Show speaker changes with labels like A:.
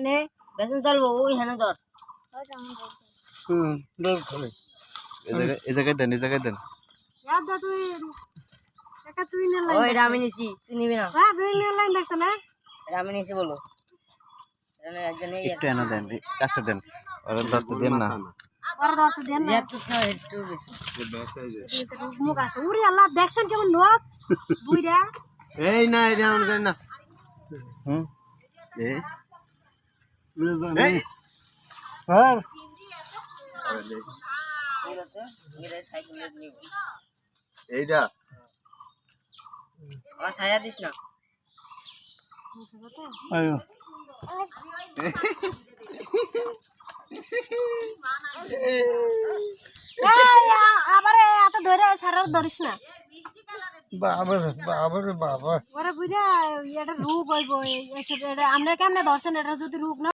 A: এনে বেসন চলবো ওই হেনে ধর।
B: হুম
C: এই জায়গায় দেন এই জায়গায় দেন।
D: ইয়াদা তুই একা তুই নে
A: ওই এটা নিছি তুই নিবি না।
D: হ্যাঁ তুই নে লাইন দেখছ না।
A: নিছি বলো।
C: একটু এনে দেন কাছে দেন। ওরা ধরতে দেন না।
D: দেখছেন কেমন লোক? বুইরা
B: এই না এটা না।
C: হুম? এই এইটা
A: ছায়া দিস না।
B: আয়ো।
D: এত ধরে সারার ধরিস না।
B: বাবা বাবা রে বাবা।
D: ওরে বুইরা এটা রূপ হইব এইসব এটা আমরা কেমনে ধরছেন? এটা যদি রূপ না